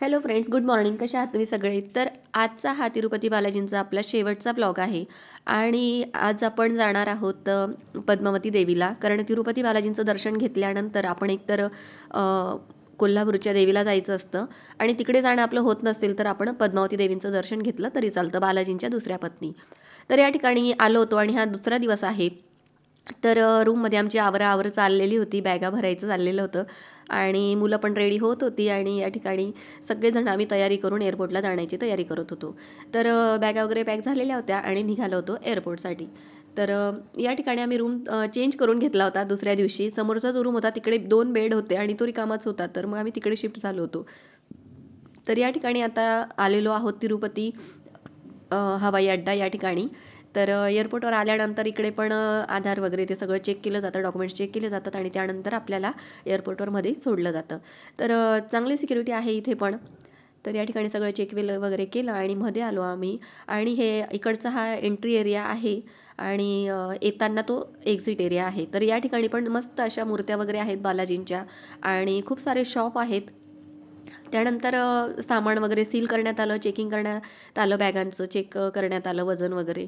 Hello friends good morning कशा आहात तुम्ही सगळे? तर आजचा हा तिरुपती बालाजींचा आपला शेवटचा ब्लॉग आहे. आणि आज आपण जाणार आहोत पद्मावती देवीला. कारण तिरुपती बालाजींचं दर्शन घेतल्यानंतर आपण एकतर कोल्हापूरच्या देवीला जायचं असतं. आणि तिकडे जाणं आपलं होत नसेल तर आपण पद्मावती देवींचं दर्शन घेतलं तरी चालतं बालाजींच्या दुसऱ्या पत्नी. तर या ठिकाणी आलो होतो आणि हा दुसरा दिवस आहे. तर रूममध्ये आमची आवराआवर चाललेली होती बॅगा भरायचं चाललेलं होतं आणि मुलं पण रेडी होत होती आणि या ठिकाणी सगळेजण आम्ही तयारी करून एअरपोर्टला जाण्याची तयारी करत होतो. तर बॅगा वगैरे पॅक झालेल्या होत्या आणि निघालो होतो एअरपोर्टसाठी तर या ठिकाणी आम्ही रूम चेंज करून घेतला होता दुसऱ्या दिवशी. समोरचा जो रूम होता तिकडे दोन बेड होते आणि तो रिकामाच होता. तर मग आम्ही तिकडे शिफ्ट झालो होतो. तर या ठिकाणी आता आलेलो आहोत तिरुपती हवाई अड्डा या ठिकाणी. तर एअरपोर्टवर आल्यानंतर इकडे पण आधार वगैरे ते सगळं चेक केलं जातं डॉक्युमेंट्स चेक केले जातात आणि त्यानंतर आपल्याला एअरपोर्टवरमध्ये सोडलं जातं. तर चांगली सिक्युरिटी आहे इथे पण. तर या ठिकाणी सगळं चेक वेल वगैरे केलं आणि मध्ये आलो आम्ही. आणि हे इकडचा हा एंट्री एरिया आहे आणि येताना तो एक्झिट एरिया आहे. तर या ठिकाणी पण मस्त अशा मूर्त्या वगैरे आहेत बालाजींच्या आणि खूप सारे शॉप आहेत. त्यानंतर सामान वगैरे सील करण्यात आलं चेकिंग करण्यात आलं बॅगांचं चेक करण्यात आलं वजन वगैरे.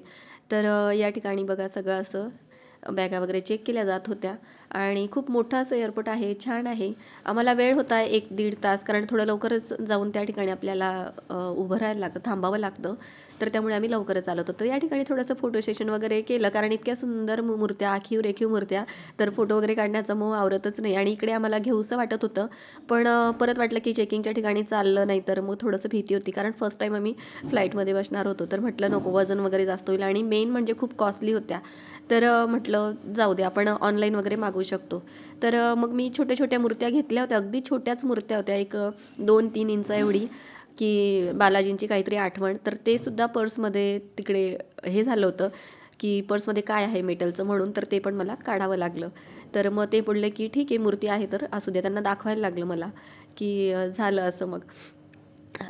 तर या ठिकाणी बघा सगळं असं. बॅगा वगैरे चेक केल्या जात होत्या. आणि खूप मोठा असं एअरपोर्ट आहे छान आहे. आम्हाला वेळ होता एक दीड तास कारण थोडं लवकरच जाऊन त्या ठिकाणी आपल्याला उभं राहायला लागतं थांबावं लागतं. तर त्यामुळे आम्ही लवकरच आलो होतो. तर या ठिकाणी थोडंसं फोटो सेशन वगैरे केलं कारण इतक्या सुंदर मूर्त्या आखीव रेखीव मूर्त्या तर फोटो वगैरे काढण्याचा मोह आवरतच नाही. आणि इकडे आम्हाला घेऊसं वाटत होतं पण परत वाटलं की चेकिंगच्या ठिकाणी चाललं नाही तर मग थोडंसं भीती होती. कारण फर्स्ट टाईम आम्ही फ्लाईटमध्ये बसणार होतो. तर म्हटलं नको वजन वगैरे जास्त होईल. आणि मेन म्हणजे खूप कॉस्टली होत्या. तर म्हटलं म्हटलं जाऊ दे आपण ऑनलाईन वगैरे मागवू शकतो. तर मग मी छोट्या छोट्या मूर्त्या घेतल्या होत्या अगदी छोट्याच मूर्त्या होत्या एक दोन तीन इंच एवढी की बालाजींची काहीतरी आठवण. तर ते सुद्धा पर्समध्ये तिकडे हे झालं होतं की पर्समध्ये काय आहे मेटलचं म्हणून तर ते पण मला काढावं लागलं. तर मग ते बोलले की ठीक आहे मूर्ती आहे तर असू द्या त्यांना दाखवायला लागलं मला की झालं असं मग.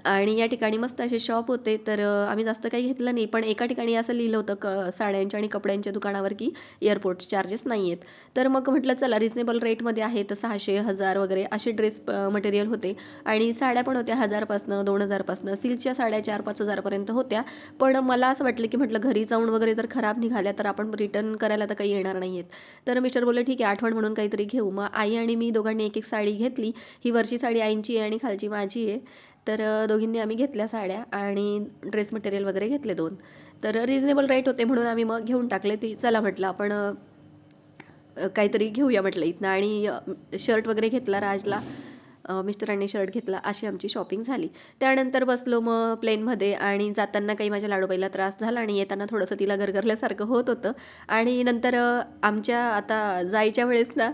आणि या ठिकाणी मस्त असे शॉप होते. तर आम्ही जास्त काही घेतलं नाही. पण एका ठिकाणी असं लिहिलं होतं क साड्यांच्या आणि कपड्यांच्या दुकानावर की एअरपोर्ट चार्जेस नाही आहेत तर मग म्हटलं चला रिजनेबल रेटमध्ये आहे तर सहाशे हजार वगैरे असे ड्रेस मटेरियल होते. आणि साड्या पण होत्या हजारपासनं दोन हजारपासनं. सिल्कच्या साड्या चार पाच हजारपर्यंत होत्या. पण मला असं वाटलं की म्हटलं घरी जाऊन वगैरे जर खराब निघाल्या तर आपण रिटर्न करायला तर काही येणार नाही आहेत तर मिस्टर बोलले ठीक आहे आठवण म्हणून काहीतरी घेऊ. मग आई आणि मी दोघांनी एक एक साडी घेतली. ही वरची साडी आईंची आहे आणि खालची माझी आहे. तर दोघींनी आम्ही घेतल्या साड्या आणि ड्रेस मटेरियल वगैरे घेतले दोन. तर रिजनेबल रेट होते म्हणून आम्ही मग घेऊन टाकले ती. चला म्हटलं आपण काहीतरी घेऊया म्हटलं इथनं. आणि शर्ट वगैरे घेतला राजला. मिस्टरांनी शर्ट घेतला. अशी आमची शॉपिंग झाली. त्यानंतर बसलो मग प्लेनमध्ये आणि जाताना काही माझ्या लाडोबाईला त्रास झाला आणि येताना थोडंसं तिला गरगरल्यासारखं होत होतं. आणि नंतर आमच्या आता जायच्या वेळेस ना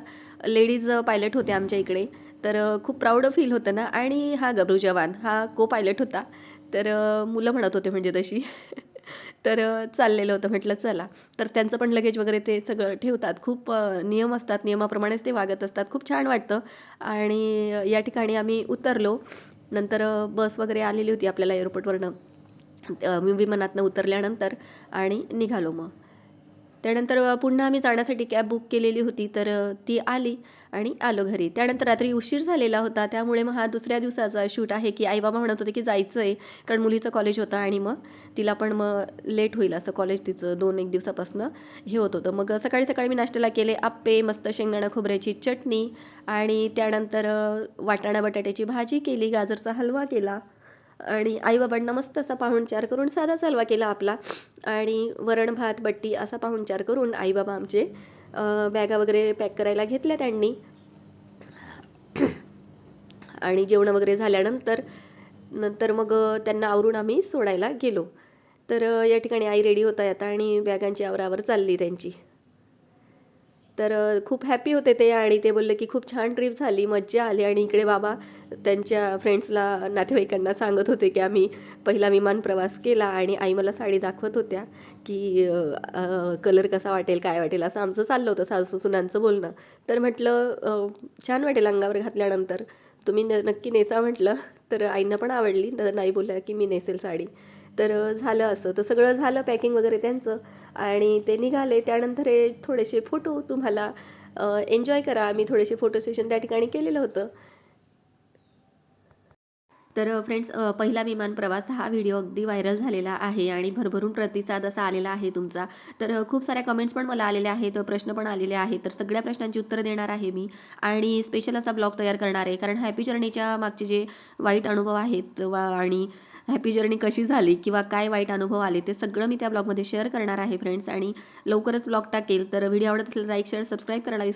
लेडीज पायलट होते आमच्या इकडे. तर खूप प्राऊड फील होतं ना? आणि हा गबरू जवान हा को पायलट होता. तर मुलं म्हणत होते म्हणजे तशी. तर चाललेलं होतं म्हटलं चला. तर त्यांचं पण लगेज वगैरे ते सगळं ठेवतात. खूप नियम असतात नियमाप्रमाणेच ते वागत असतात. खूप छान वाटतं. आणि या ठिकाणी आम्ही उतरलो. नंतर बस वगैरे आलेली होती आपल्याला एअरपोर्टवरनं मी विमानातनं उतरल्यानंतर आणि निघालो मग. त्यानंतर पुन्हा आम्ही जाण्यासाठी कॅब बुक केलेली होती तर ती आली आणि आलो घरी. त्यानंतर रात्री उशीर झालेला होता त्यामुळे मग हा दुसऱ्या दिवसाचा शूट आहे की आई बाबा म्हणत होते की जायचं आहे कारण मुलीचं कॉलेज होतं आणि मग तिला पण मग लेट होईल असं कॉलेज तिचं दोन एक दिवसापासनं हे होत होतं. मग सकाळी सकाळी मी नाश्त्याला केले आप्पे मस्त शेंगदाणा खोबऱ्याची चटणी आणि त्यानंतर वाटाणा बटाट्याची भाजी केली गाजरचा हलवा केला. आणि आईबाबांना मस्त असा पाहुणचार करून साधा चालवा केला आपला. आणि वरण भात बट्टी असा पाहुणचार करून आईबाबा आमचे बॅगा वगैरे पॅक करायला घेतल्या त्यांनी. आणि जेवण वगैरे झाल्यानंतर नंतर मग त्यांना आवरून आम्ही सोडायला गेलो. तर या ठिकाणी आई रेडी होता आता आणि बॅगांची आवरावर चालली त्यांची. तर खूप हॅपी होते ते आणि ते बोलले की खूप छान ट्रिप झाली मज्जा आली आणि इकडे बाबा त्यांच्या फ्रेंड्सला नातेवाईकांना सांगत होते की आम्ही पहिला विमान प्रवास केला आणि आई मला साडी दाखवत होत्या की कलर कसा वाटेल काय वाटेल असं आमचं चाललं होतं सासू सुनांचं बोलणं. तर म्हटलं छान वाटेल अंगावर घातल्यानंतर. तुम्ही न नक्की नेसा म्हटलं. तर आईंना पण आवडली. तर नाही बोलल्या की मी नेसेल साडी. तर झालं असं. तर सगळं झालं पॅकिंग वगैरे त्यांचं आणि ते निघाले. त्यानंतर हे थोडेसे फोटो तुम्हाला एन्जॉय करा. मी थोडेसे फोटो सेशन त्या ठिकाणी केलेलं होतं. तर फ्रेंड्स पहिला विमान प्रवास हा व्हिडिओ अगदी व्हायरल झालेला आहे आणि भरभरून प्रतिसाद असा आलेला आहे तुमचा. तर खूप साऱ्या कमेंट्स पण मला आलेल्या आहेत प्रश्न पण आलेले आहेत. तर सगळ्या प्रश्नांची उत्तरं देणार आहे मी आणि स्पेशल असा ब्लॉग तयार करणार आहे. कारण हॅपी जर्नीच्या मागचे जे वाईट अनुभव आहेत वा आणि हॅपी जर्नी कशी झाली किंवा काय वाईट अनुभव आले ते सगळं मी त्या ब्लॉगमध्ये शेअर करणार आहे फ्रेंड्स आणि लवकरच ब्लॉग टाकेल. तर व्हिडिओ आवडत असेल लाईक शेअर सबस्क्राईब करायला विसरा